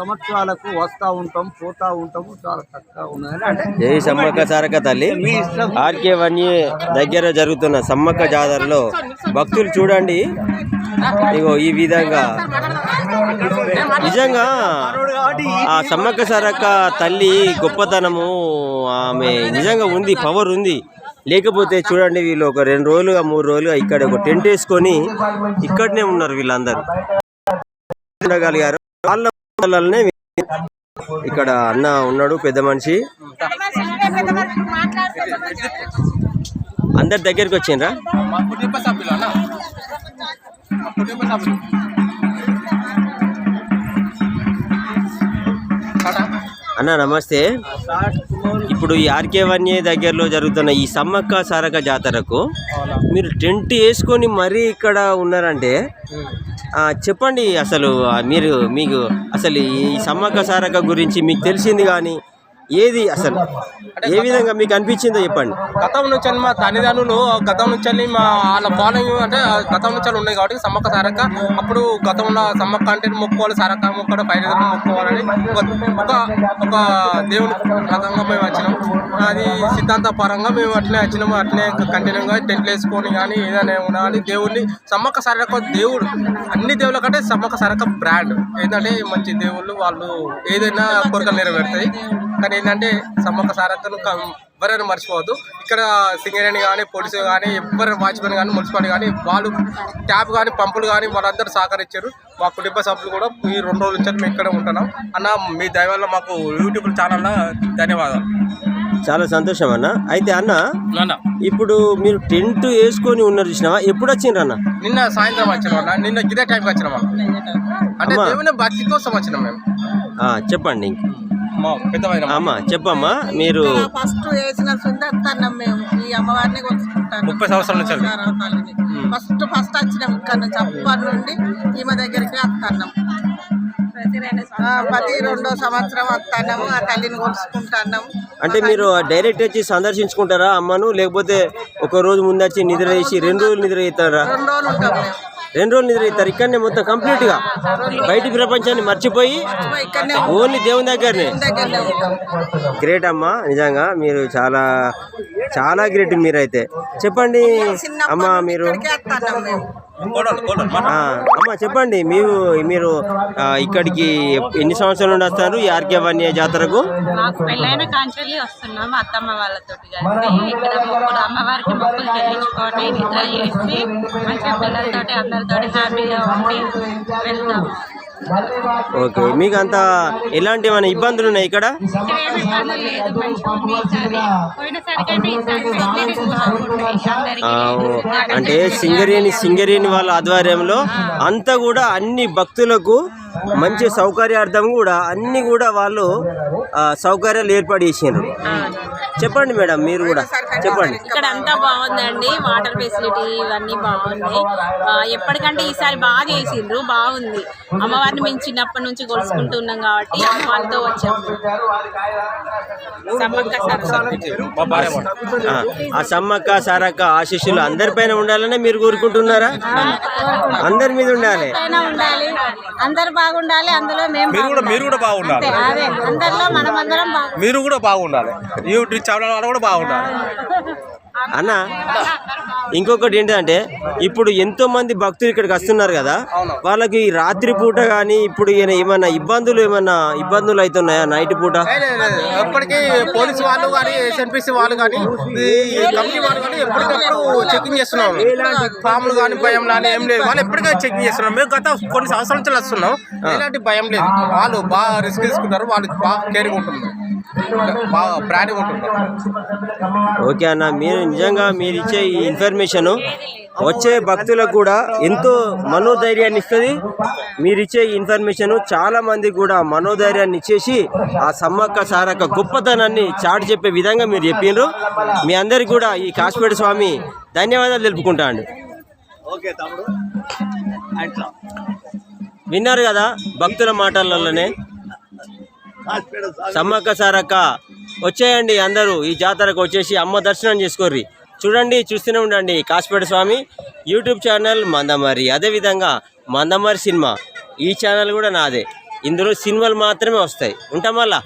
సంవత్సరాలకు వస్తూ ఉంటాం పోతా ఉంటాము చాలా చక్కగా అంటే జై సమ్మక్క సారక్క తల్లి. ఆర్కే వన్య దగ్గర జరుగుతున్న సమ్మక్క జాతరలో భక్తులు చూడండి. ఇగో ఈ విధంగా. నిజంగా ఆ సమ్మక్క సారక్క తల్లి గొప్పతనము ఆమె నిజంగా ఉంది పవర్ ఉంది. లేకపోతే చూడండి వీళ్ళు ఒక రెండు రోజులుగా మూడు రోజులుగా ఇక్కడ ఒక టెంట్ వేసుకొని ఇక్కడనే ఉన్నారు వీళ్ళందరూ. ఉండగలిగారు వాళ్ళ వల్లనే ఇక్కడ అన్న ఉన్నాడు పెద్ద మనిషి. అందరి దగ్గరికి వచ్చిండ్రా? అన్న నమస్తే. ఇప్పుడు ఈ ఆర్కే వన్య దగ్గరలో జరుగుతున్న ఈ సమ్మక్క సారక జాతరకు మీరు టెంట్ వేసుకొని మరీ ఇక్కడ ఉన్నారంటే చెప్పండి అసలు మీరు మీకు అసలు ఈ సమ్మక్క సారక గురించి మీకు తెలిసింది కానీ ఏది అసలు? ఏ విధంగా మీకు అనిపించిందో చెప్పండి. గతం నుంచి మా తల్లిదండ్రులు గతం నుంచి మా వాళ్ళ ఫాలోయింగ్ అంటే గతం నుంచి ఉన్నాయి కాబట్టి సమ్మక్క సారక్క అప్పుడు గతంలో సమ్మక్క అంటే మొక్కుకోవాలి సారక్క మొక్కడం పైన మొక్కుకోవాలని ఒక- ఒక దేవుని రకంగా మేము వచ్చినాం. అది సిద్ధాంత పరంగా మేము అట్లే వచ్చినాము అట్లే కంటిన్యూగా టెంట్లు వేసుకొని కానీ ఏదైనా ఉన్నా కానీ దేవుడిని సమ్మక్క సారక్క దేవుడు అన్ని దేవుళ్ళ కంటే సమ్మక్క సారక్క బ్రాండ్ ఏంటంటే మంచి దేవుళ్ళు వాళ్ళు ఏదైనా కోరికలు నెరవేరుతాయి. కానీ ఏంటంటే సమ్మక్క సారక్కను క- ఎవరైనా మర్చిపోవద్దు. ఇక్కడ సింగరేణి కానీ పోలీసు కానీ ఎవరు వాచ్మెన్ కానీ మున్సిపాలిటీ కానీ వాళ్ళు ట్యాప్ కానీ పంపులు కానీ వాళ్ళందరూ సహకరించారు. మా కుటుంబ సభ్యులు కూడా ఈ రెండు రోజుల నుంచి మేము ఇక్కడే ఉంటున్నాం. అన్న మీ దయ వల్ల మాకు యూట్యూబ్ ఛానల్లో ధన్యవాదాలు. చాలా సంతోషం అన్న. అయితే అన్న నాన్న. ఇప్పుడు మీరు టెంట్ వేసుకొని ఉన్నారు చూసినావా? ఎప్పుడు వచ్చిండ్రు అన్న? నిన్న సాయంత్రం వచ్చినాం అన్న. నిన్న ఇదే టైంకి వచ్చినాం అన్న. అంటే. దేవుని భక్తి కోసం వచ్చినాం మేము. ఆ, చెప్పండి ఇంక. అమ్మా చెప్పమ్మా మీరు ఫస్ట్ వేసిన సుందరతనం మేము ఈ అమ్మవారిని కొలుసుకుంటాను ముప్పై సంవత్సరాల నుంచి. ఫస్ట్ ఫస్ట్ వచ్చినాం ఇక్కడ నుంచి అప్పటి నుండి ఈమె దగ్గరికి వస్తున్నాం ప్రతి రెండో సంవత్సరం వస్తున్నాము ఆ తల్లిని కొలుసుకుంటున్నాము అంటే మీరు డైరెక్ట్ వచ్చి సందర్శించుకుంటారా అమ్మను లేకపోతే ఒక రోజు ముందు వచ్చి నిద్ర చేసి రెండు రోజులు నిద్ర చేస్తారా రెండు రోజులు ఉంటాం మేము. రెండు రోజులు నిద్ర ఇక్కడనే మొత్తం కంప్లీట్గా బయటి ప్రపంచాన్ని మర్చిపోయి ఓన్లీ దేవుని దగ్గరనే. గ్రేట్ అమ్మా నిజంగా మీరు చాలా చాలా గ్రేట్ మీరైతే. చెప్పండి అమ్మా మీరు. అమ్మా చెప్పండి మీరు మీరు ఇక్కడికి ఎన్ని సంవత్సరాల నుండి వస్తారు ఈ ఆర్కే వన్య జాతరకు? మాకు పెళ్ళైన కాంచెల్లి వస్తున్నాం అత్తమ్మ వాళ్ళతోటి కలిసి. ఇక్కడ మొక్కులు అమ్మవారికి మొక్కులు చెల్లించుకొని నిద్ర చేసి మంచిగా పిల్లలతోటి అందరితోటి హ్యాపీగా ఉండి వెళ్తాం ఓకే మీకు అంత ఎలాంటి ఏమైనా ఇబ్బందులు ఉన్నాయి ఇక్కడ? అంటే సింగరేణి సింగరేణి వాళ్ళ ఆధ్వర్యంలో అంతా కూడా అన్ని భక్తులకు మంచి సౌకర్యార్థం కూడా అన్ని కూడా వాళ్ళు సౌకర్యాలు ఏర్పాటు చేసిండ్రు చెప్పండి మేడం మీరు కూడా చెప్పండి. ఇక్కడ అంతా బాగుందండి. వాటర్ ఫెసిలిటీ ఇవన్నీ బాగున్నాయి ఆ, ఎప్పటికంటే ఈసారి బాగా చేసిండ్రు బాగుంది. అమ్మవారిని మేము చిన్నప్పటి నుంచి కొలుసుకుంటున్నాం కాబట్టి అమ్మవారితో వచ్చాము సమ్మక్క. ఆ, సమ్మక్క సారక్క ఆశీస్సులు అందరిపైన ఉండాలనే మీరు కోరుకుంటున్నారా? అందరి మీద ఉండాలి. పైన ఉండాలి. అందరు బాగుండాలి అందులో మేము మీరు కూడా మీరు కూడా బాగుండాలి. అందరిలో మనమందరం మీరు కూడా బాగుండాలి. యూట్యూబ్ ఛానల్ వాళ్ళు కూడా బాగుండాలి. అన్న ఇంకొకటి ఏంటంటే ఇప్పుడు ఎంతో మంది భక్తులు ఇక్కడికి వస్తున్నారు కదా వాళ్ళకి రాత్రి పూట కానీ ఇప్పుడు ఏమైనా ఇబ్బందులు ఏమైనా ఇబ్బందులు అవుతున్నాయా నైట్ పూట. ఎప్పటికీ పోలీసు వాళ్ళు కానీ ఎస్ఎన్పిసి వాళ్ళు కానీ కంపెనీ వాళ్ళు కానీ ఎప్పటికప్పుడు చెకింగ్ చేస్తున్నాం. ఫామ్లు కానీ భయం కానీ ఏం లేదు. వాళ్ళు ఎప్పటికీ చెకింగ్ చేస్తున్నాం. మేము గత కొన్ని సంవత్సరాల నుంచి వస్తున్నాం. ఎలాంటి భయం లేదు. వాళ్ళు బాగా రిస్క్ తీసుకుంటారు. వాళ్ళు బాగా కేరింగ్ ఉంటున్నారు. బాగా బ్రాండింగ్ ఉంటున్నారు. ఓకే అన్న మీరు నిజంగా మీరు ఇచ్చే ఈ ఇన్ఫర్మేషన్ వచ్చే భక్తులకు కూడా ఎంతో మనోధైర్యాన్ని ఇస్తుంది. మీరు ఇచ్చే ఈ ఇన్ఫర్మేషన్ చాలా మందికి కూడా మనోధైర్యాన్ని ఇచ్చేసి ఆ సమ్మక్క సారక్క గొప్పతనాన్ని చాటి చెప్పే విధంగా మీరు చెప్పిండ్రు మీ అందరికి కూడా ఈ కాశ్మీర స్వామి ధన్యవాదాలు తెలుపుకుంటా అండి. ఓకే తమ్ముడు. విన్నారు కదా భక్తుల మాటలలోనే. సమ్మక్క సారక్క వచ్చేయండి అందరూ. ఈ జాతరకు వచ్చేసి అమ్మ దర్శనం చేసుకోర్రి. చూడండి చూస్తూనే ఉండండి. కాసిపేట స్వామి యూట్యూబ్ ఛానల్ మందమరి అదేవిధంగా మందమరి సినిమా ఈ ఛానల్ కూడా నాదే. ఇందులో సినిమాలు మాత్రమే వస్తాయి. ఉంటాం మళ్ళా